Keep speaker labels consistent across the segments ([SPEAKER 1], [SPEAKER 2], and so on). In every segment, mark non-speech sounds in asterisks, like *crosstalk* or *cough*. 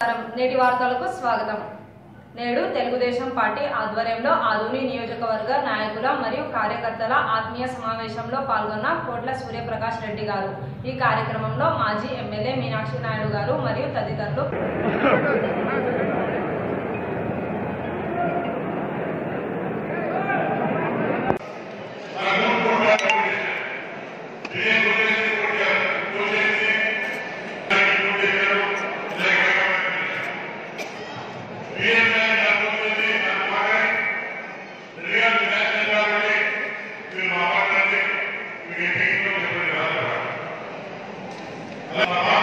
[SPEAKER 1] నేటి వార్తలకు స్వాగతం. నేడు తెలుగుదేశం పార్టీ ఆధ్వర్యంలో ఆధుని నియోజకవర్గ నాయకుల మరియు కార్యకర్తల ఆత్మీయ సమావేశంలో పాల్గొన్న కోట్ల సూర్యప్రకాష్ రెడ్డి గారు. ఈ కార్యక్రమంలో మాజీ ఎమ్మెల్యే మీనాక్షి నాయుడు గారు మరియు తదితరులు Yeah. *laughs*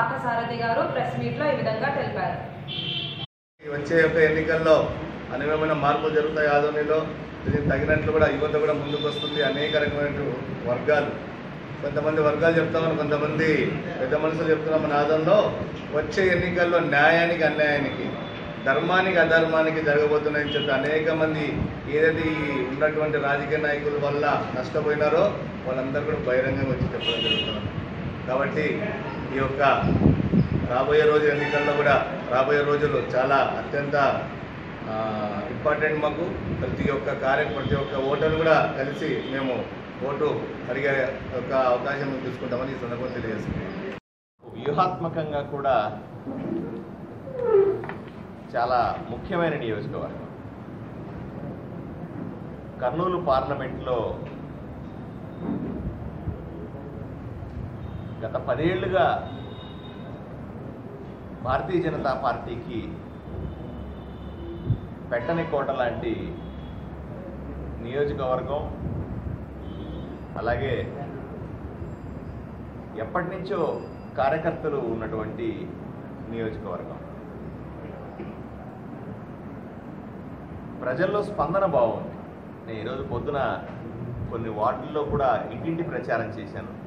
[SPEAKER 1] పార్థసారథి గారు ప్రెస్ మీట్లో ఈ విధంగా తెలిపారు.
[SPEAKER 2] వచ్చే యొక్క ఎన్నికల్లో అనేకమైన మార్పులు జరుగుతాయి ఆధోనిలో. దీనికి తగినట్లు కూడా యువత కూడా ముందుకు వస్తుంది. అనేక రకమైన వర్గాలు. కొంతమంది వర్గాలు చెప్తామని కొంతమంది పెద్ద మనుషులు చెప్తున్నాం మన ఆదంలో వచ్చే ఎన్నికల్లో న్యాయానికి అన్యాయానికి ధర్మానికి అధర్మానికి జరగబోతున్నాయని చెప్తే అనేక మంది ఏదైతే ఈ ఉన్నటువంటి రాజకీయ నాయకుల వల్ల నష్టపోయినారో వాళ్ళందరూ కూడా బహిరంగంగా వచ్చి చెప్పడం జరుగుతుంది. కాబట్టి ఈ యొక్క రాబోయే రోజు ఎన్నికల్లో కూడా రాబోయే రోజులు చాలా అత్యంత ఇంపార్టెంట్ మాకు ప్రతి ఒక్క కార్య ప్రతి ఒక్క ఓటర్ను కూడా కలిసి మేము ఓటు అడిగే ఒక అవకాశం తీసుకుంటామని ఈ సందర్భంగా తెలియజేస్తున్నాం.
[SPEAKER 3] వ్యూహాత్మకంగా కూడా చాలా ముఖ్యమైన నియోజకవర్గం. కర్నూలు పార్లమెంట్లో గత పదేళ్ళుగా భారతీయ జనతా పార్టీకి పెట్టని కోట లాంటి నియోజకవర్గం అలాగే ఎప్పటి నుంచో కార్యకర్తలు ఉన్నటువంటి నియోజకవర్గం. ప్రజల్లో స్పందన బాగుంది. నేను ఈరోజు పొద్దున కొన్ని వార్డుల్లో కూడా ఇంటింటి ప్రచారం చేశాను.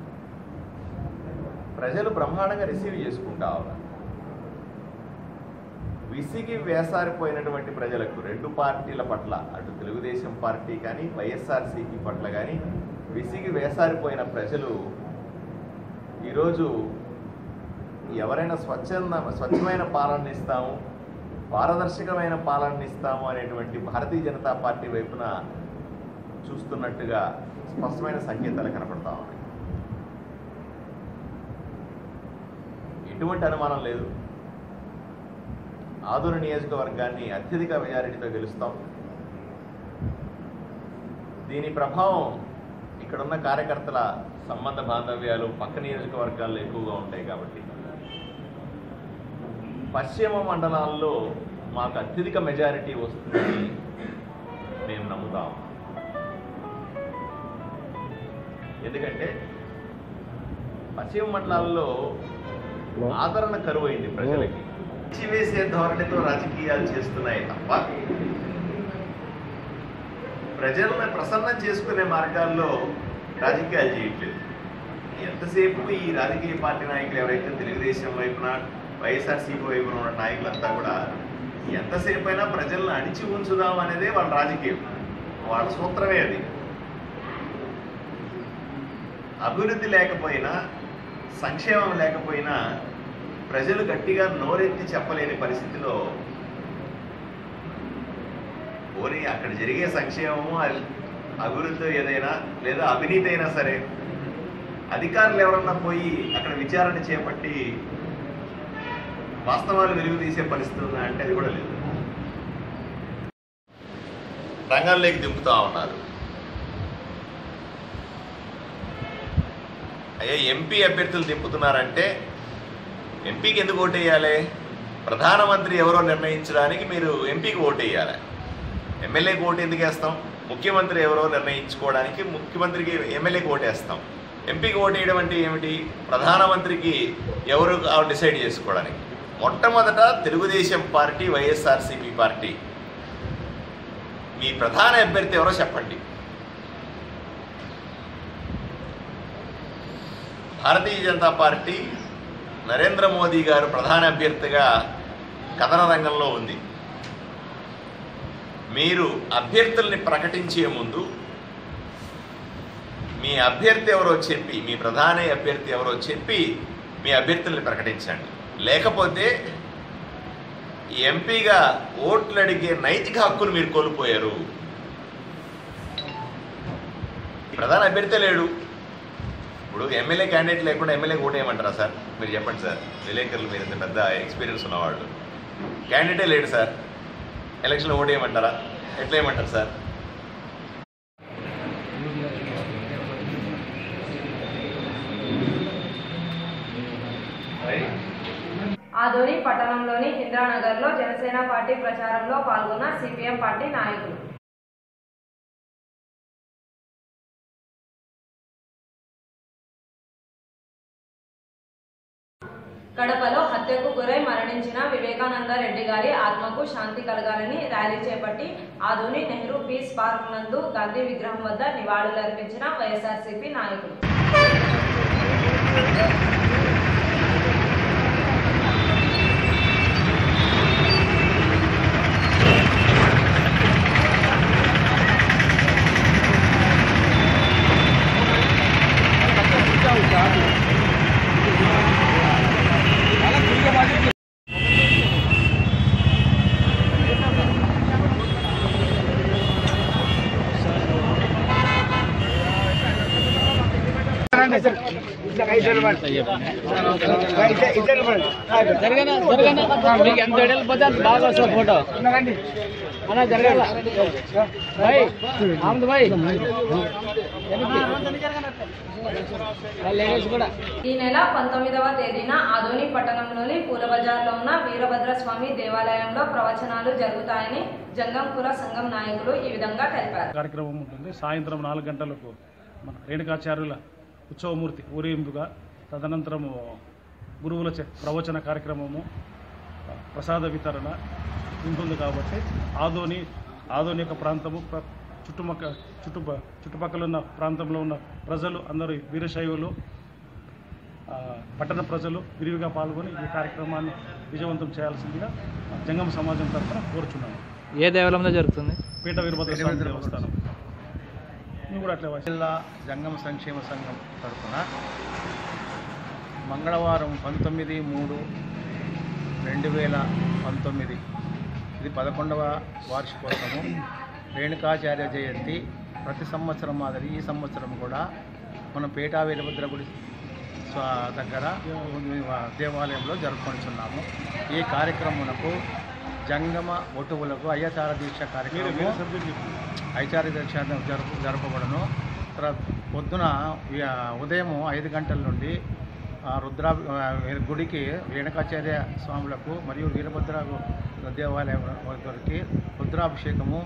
[SPEAKER 3] ప్రజలు బ్రహ్మాండంగా రిసీవ్ చేసుకుంటా ఉన్నారు. విసిగి వేసారిపోయినటువంటి ప్రజలకు రెండు పార్టీల పట్ల అటు తెలుగుదేశం పార్టీ కానీ వైఎస్ఆర్సీపీ పట్ల కానీ విసిగి వేసారిపోయిన ప్రజలు ఈరోజు ఎవరైనా స్వచ్ఛంద స్వచ్ఛమైన పాలన ఇస్తాము పారదర్శకమైన పాలన ఇస్తాము అనేటువంటి భారతీయ జనతా పార్టీ వైపున చూస్తున్నట్టుగా స్పష్టమైన సంకేతాలు కనపడతా ఉన్నాయి. ఎటువంటి అనుమానం లేదు. ఆదూరు నియోజకవర్గాన్ని అత్యధిక మెజారిటీతో గెలుస్తాం. దీని ప్రభావం ఇక్కడున్న కార్యకర్తల సంబంధ బాంధవ్యాలు పక్క నియోజకవర్గాల్లో ఎక్కువగా ఉంటాయి కాబట్టి. పశ్చిమ మండలాల్లో మాకు అత్యధిక మెజారిటీ వస్తుందని మేము నమ్ముతాం. ఎందుకంటే పశ్చిమ మండలాల్లో ఆదరణ కరువైంది ప్రజలకి. వేసే ధోరణితో రాజకీయాలు చేస్తున్నాయి తప్ప ప్రజలను ప్రసన్నం చేసుకునే మార్గాల్లో రాజకీయాలు చేయట్లేదు. ఎంతసేపు ఈ రాజకీయ పార్టీ నాయకులు ఎవరైతే తెలుగుదేశం వైపున వైఎస్ఆర్సీపీ వైపున ఉన్న నాయకులంతా కూడా ఎంతసేపు అయినా ప్రజలను అణిచి ఉంచుదాం అనేదే వాళ్ళ రాజకీయం. వాళ్ళ సూత్రమే అది. అభివృద్ధి లేకపోయినా సంక్షేమం లేకపోయినా ప్రజలు గట్టిగా నోరెత్తి చెప్పలేని పరిస్థితిలో పోనీ అక్కడ జరిగే సంక్షేమము అభివృద్ధి ఏదైనా లేదా అవినీతి అయినా సరే అధికారులు ఎవరన్నా పోయి అక్కడ విచారణ చేపట్టి వాస్తవాలు వెలుగు తీసే పరిస్థితి ఉందా అంటే అది కూడా లేదు. రంగంలోకి దింపుతా ఉన్నారు. అయ్యా ఎంపీ అభ్యర్థులు తిప్పుతున్నారంటే ఎంపీకి ఎందుకు ఓటేయాలి? ప్రధానమంత్రి ఎవరో నిర్ణయించడానికి మీరు ఎంపీకి ఓటేయాలి. ఎమ్మెల్యేకి ఓటు ఎందుకు వేస్తాం? ముఖ్యమంత్రి ఎవరో నిర్ణయించుకోవడానికి ముఖ్యమంత్రికి ఎమ్మెల్యేకి ఓటేస్తాం. ఎంపీకి ఓటేయడం అంటే ఏమిటి? ప్రధానమంత్రికి ఎవరు డిసైడ్ చేసుకోవడానికి. మొట్టమొదట తెలుగుదేశం పార్టీ వైఎస్ఆర్సీపీ పార్టీ. మీ ప్రధాన అభ్యర్థి ఎవరో చెప్పండి. భారతీయ జనతా పార్టీ నరేంద్ర మోదీ గారు ప్రధాన అభ్యర్థిగా కథన రంగంలో ఉంది. మీరు అభ్యర్థుల్ని ప్రకటించే ముందు మీ అభ్యర్థి ఎవరో చెప్పి మీ ప్రధాన అభ్యర్థి ఎవరో చెప్పి మీ అభ్యర్థుల్ని ప్రకటించండి. లేకపోతే ఎంపీగా ఓట్లు అడిగే నైతిక హక్కులు మీరు కోల్పోయారు. ప్రధాన అభ్యర్థి లేడు. ఇప్పుడు ఎమ్మెల్యే క్యాండిడేట్ లేకుండా ఎమ్మెల్యే ఓటేయమంటారా సార్? మీరు చెప్పండి సార్. విలేకరులు మీరు ఇంత పెద్ద ఎక్స్పీరియన్స్ ఉన్నవాళ్ళు. క్యాండిడేటే లేడు సార్. ఎలక్షన్లో ఓటేయమంటారా? ఎట్లేయమంటారు సార్?
[SPEAKER 1] ఆదోని పట్టణంలోని ఇంద్రానగర్లో జనసేన పార్టీ ప్రచారంలో పాల్గొన్న సిపిఎం పార్టీ నాయకులు. కడపలో హత్యకు గురై మరణించిన వివేకానంద రెడ్డి గారి ఆత్మకు శాంతి కలగాలని ర్యాలీ చేపట్టి ఆధుని నెహ్రూ పీస్ పార్క్ నందు గాంధీ విగ్రహం వద్ద నివాళులర్పించిన వైఎస్ఆర్సీపీ నాయకులు.
[SPEAKER 4] జరగనా జరగనా? మీకు ఎంత వెళ్ళిపోతే అంత బాగా వస్తుంది ఫోటో. అన్న జరగాల? భాయ్ ఆమెది భాయ్ లేడీస్ కూడా.
[SPEAKER 1] ఈ నెల పంతొమ్మిదవ తేదీన ఆదోని పట్టణంలోని పూల బజార్లో ఉన్న వీరభద్ర స్వామి దేవాలయంలో ప్రవచనాలు జరుగుతాయని జంగం కుల సంఘం నాయకులు ఈ విధంగా తెలిపారు.
[SPEAKER 5] కార్యక్రమం ఉంటుంది. సాయంత్రం నాలుగు గంటలకు మన రేణుకాచార్యుల ఉత్సవమూర్తి ఊరేగింపుగా తదనంతరము గురువుల ప్రవచన కార్యక్రమము ప్రసాద వితరణ ఉంటుంది కాబట్టి ఆదోని ఆదోని యొక్క ప్రాంతము ప్ర- చుట్టుపక్క చుట్టుప చుట్టుపక్కల ఉన్న ప్రాంతంలో ఉన్న ప్రజలు అందరూ వీరశైవులు పట్టణ ప్రజలు విరివిగా పాల్గొని ఈ కార్యక్రమాన్ని విజయవంతం చేయాల్సిందిగా జంగమ సమాజం తరఫున కోరుచున్నాను.
[SPEAKER 4] ఏ దేవాలయంలో జరుగుతుంది?
[SPEAKER 5] పీఠ వీరభద్ర దేవస్థానం. నువ్వు కూడా అట్లే
[SPEAKER 6] జిల్లా జంగమ సంక్షేమ సంఘం తరఫున మంగళవారం పంతొమ్మిది మూడు రెండు వేల పంతొమ్మిది. ఇది పదకొండవ వార్షికోత్సవం. రేణుకాచార్య జయంతి ప్రతి సంవత్సరం మాదిరి ఈ సంవత్సరం కూడా మనం పేటా వీరభద్ర గుడి దగ్గర దేవాలయంలో జరుపుకుంటున్నాము. ఈ కార్యక్రమునకు జంగమ ఒటువులకు అయ్యచార దీక్ష కార్యక్రమం
[SPEAKER 5] వేరే
[SPEAKER 6] ఐచార్య దీక్ష జరుపు జరపబడను తర్వాత పొద్దున ఉదయం ఐదు గంటల నుండి రుద్రా గుడికి రేణుకాచార్య స్వాములకు మరియు వీరభద్ర దేవాలయం వారికి రుద్రాభిషేకము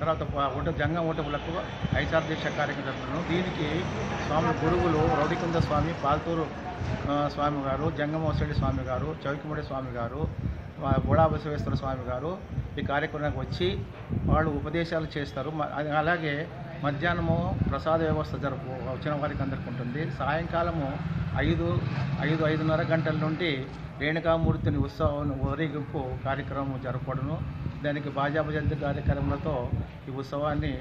[SPEAKER 6] తర్వాత ఉట జంగం ఓటములకు ఐచార్య దీక్ష కార్యక్రమం దీనికి స్వామి గురువులు రౌడికుంద స్వామి పాల్తూరు స్వామి గారు జంగమోసడి స్వామి గారు చౌకిముడి స్వామి గారు బుడా బసవేశ్వర స్వామి గారు ఈ కార్యక్రమానికి వచ్చి వాళ్ళు ఉపదేశాలు చేస్తారు. అలాగే మధ్యాహ్నము ప్రసాద వ్యవస్థ జరుపు వచ్చిన వారికి అందరికి ఉంటుంది. సాయంకాలము ఐదు ఐదు ఐదున్నర గంటల నుండి రేణుకామూర్తిని ఉత్సవం ఊరేగింపు కార్యక్రమం జరపడను దానికి భాజపా జయంతి కార్యక్రమాలతో ఈ ఉత్సవాన్ని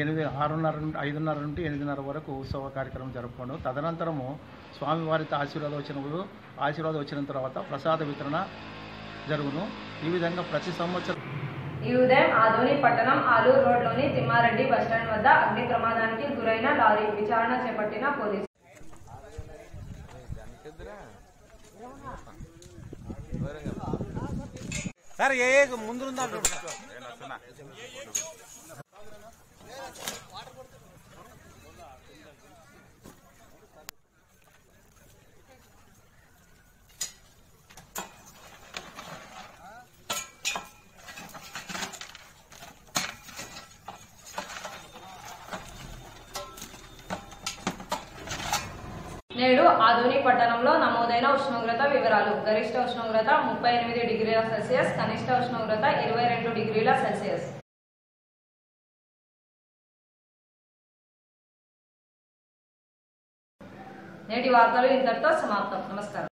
[SPEAKER 6] ఎనిమిది ఆరున్నర నుండి ఐదున్నర నుండి ఎనిమిదిన్నర వరకు ఉత్సవ కార్యక్రమం జరుపుకోండు. తదనంతరము స్వామివారితో ఆశీర్వాదం వచ్చినప్పుడు ఆశీర్వాదం వచ్చిన తర్వాత ప్రసాద వితరణ జరుగును. ఈ విధంగా ప్రతి సంవత్సరం
[SPEAKER 1] ఈ ఉదయం ఆదోని పట్టణం ఆలూరు రోడ్లోని తిమ్మారెడ్డి బస్టాండ్ వద్ద అగ్ని ప్రమాదానికి గురైన లారీ విచారణ చేపట్టిన పోలీసులు
[SPEAKER 7] సార్ ఏ ఏ ముందు
[SPEAKER 1] నేడు ఆధుని పట్టణంలో నమోదైన ఉష్ణోగ్రత వివరాలు. గరిష్ట ఉష్ణోగ్రత ముప్పై ఎనిమిది డిగ్రీల సెల్సియస్ కనిష్ట ఉష్ణోగ్రత ఇరవై రెండు డిగ్రీల సెల్సియస్. నేటి వార్తలు ఇంతటితో సమాప్తం. నమస్కారం.